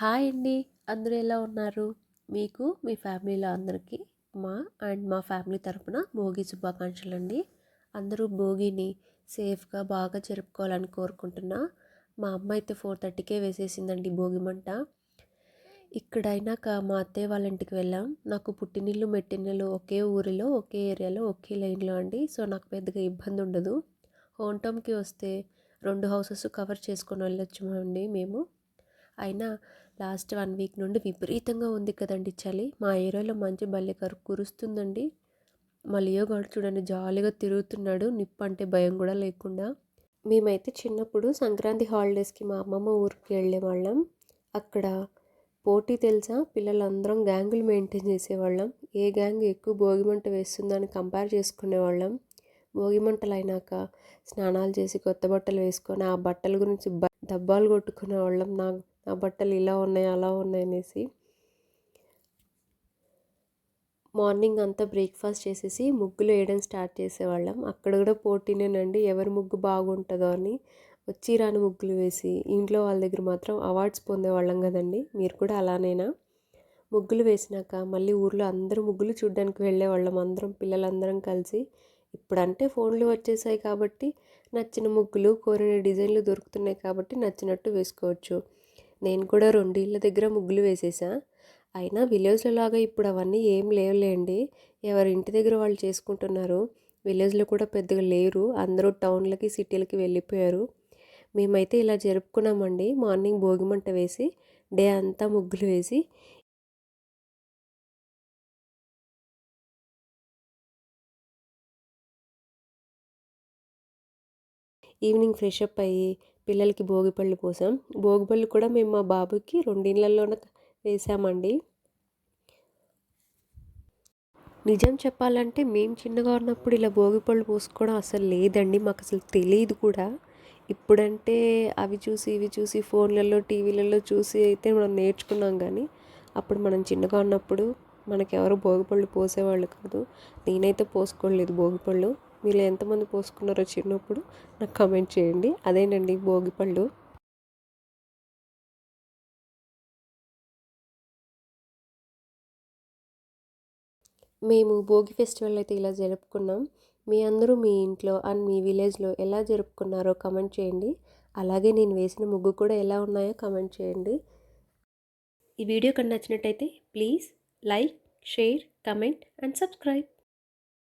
Hi అండి. అందరూ ఎలా ఉన్నారు? మీకు మీ ఫ్యామిలీలో అందరికీ మా అండ్ మా ఫ్యామిలీ తరపున భోగి శుభాకాంక్షలు అండి. అందరూ భోగిని సేఫ్గా బాగా జరుపుకోవాలని కోరుకుంటున్నా. మా అమ్మ అయితే ఫోర్ థర్టీకే వేసేసిందండి భోగి మంట. ఇక్కడైనాక మా అత్తయ్య వాళ్ళ ఇంటికి వెళ్ళాం. నాకు పుట్టినిల్లు మెట్టినిల్లు ఒకే ఊరిలో ఒకే ఏరియాలో ఒకే లైన్లో అండి. సో నాకు పెద్దగా ఇబ్బంది ఉండదు. హోమ్ టౌన్కి వస్తే రెండు హౌసెస్ కవర్ చేసుకొని వెళ్ళొచ్చు అండి మేము. అయినా లాస్ట్ వన్ వీక్ నుండి విపరీతంగా ఉంది కదండి చలి. మా ఏరియాలో మంచి బల్లె కరు కురుస్తుందండి. మా గారు చూడండి జాలీగా తిరుగుతున్నాడు. నిప్పు అంటే భయం కూడా లేకుండా. మేమైతే చిన్నప్పుడు సంక్రాంతి హాలిడేస్కి మా అమ్మమ్మ ఊరికి వెళ్ళే వాళ్ళం అక్కడ పోటీ తెలుసా? పిల్లలందరం గ్యాంగులు మెయింటైన్ చేసేవాళ్ళం. ఏ గ్యాంగ్ ఎక్కువ భోగిమంట వేస్తుందని కంపేర్ చేసుకునేవాళ్ళం. భోగిమంటలు అయినాక స్నానాలు చేసి కొత్త బట్టలు వేసుకొని ఆ బట్టల గురించి డబ్బాలు కొట్టుకునేవాళ్ళం. నాకు నా బట్టలు ఇలా ఉన్నాయి అలా ఉన్నాయి అనేసి మార్నింగ్ అంతా బ్రేక్ఫాస్ట్ చేసేసి ముగ్గులు వేయడం స్టార్ట్ చేసేవాళ్ళం. అక్కడ కూడా పోటీనేనండి ఎవరి ముగ్గు బాగుంటుందో అని వచ్చి రాని ముగ్గులు వేసి ఇంట్లో వాళ్ళ దగ్గర మాత్రం అవార్డ్స్ పొందేవాళ్ళం కదండి. మీరు కూడా అలానేనా? ముగ్గులు వేసినాక మళ్ళీ ఊర్లో అందరూ ముగ్గులు చూడ్డానికి వెళ్ళేవాళ్ళం. అందరం పిల్లలందరం కలిసి ఇప్పుడంటే ఫోన్లు వచ్చేసాయి కాబట్టి నచ్చిన ముగ్గులు కోరిన డిజైన్లు దొరుకుతున్నాయి కాబట్టి నచ్చినట్టు వేసుకోవచ్చు. నేను కూడా రెండు ఇళ్ళ దగ్గర ముగ్గులు వేసేసా. అయినా విలేజ్లో లాగా ఇప్పుడు అవన్నీ ఏం లేవులేండి. ఎవరి ఇంటి దగ్గర వాళ్ళు చేసుకుంటున్నారు? విలేజ్లో కూడా పెద్దగా లేరు. అందరూ టౌన్లకి సిటీలకి వెళ్ళిపోయారు. మేమైతే ఇలా జరుపుకున్నామండి. మార్నింగ్ భోగిమంట వేసి డే అంతా ముగ్గులు వేసి. ఈవినింగ్ ఫ్రెష్ అప్ అయ్యి పిల్లలకి భోగిపళ్ళు పోసాం. భోగిపళ్ళు కూడా మేము మా బాబుకి రెండిళ్ళల్లోనే వేసామండి. నిజం చెప్పాలంటే మేము చిన్నగా ఉన్నప్పుడు ఇలా భోగిపళ్ళు పోసుకోవడం అసలు లేదండి మాకు అసలు తెలియదు కూడా. ఇప్పుడంటే అవి చూసి ఇవి చూసి ఫోన్లలో టీవీలలో చూసి అయితే మనం నేర్చుకున్నాం కానీ అప్పుడు మనం చిన్నగా ఉన్నప్పుడు మనకెవరు భోగిపళ్ళు పోసేవాళ్ళు కాదు. నేనైతే పోసుకోలేదు భోగిపళ్ళు మీరు ఎంతమంది పోసుకున్నారో చిన్నప్పుడు నాకు కమెంట్ చేయండి. అదేనండి భోగిపళ్ళు. మేము భోగి ఫెస్టివల్ అయితే ఇలా జరుపుకున్నాం. మీ అందరూ మీ ఇంట్లో అండ్ మీ విలేజ్లో ఎలా జరుపుకున్నారో కమెంట్ చేయండి. అలాగే నేను వేసిన ముగ్గు కూడా ఎలా ఉన్నాయో కమెంట్ చేయండి. ఈ వీడియో కన్నా నచ్చినట్టయితే please like share comment and subscribe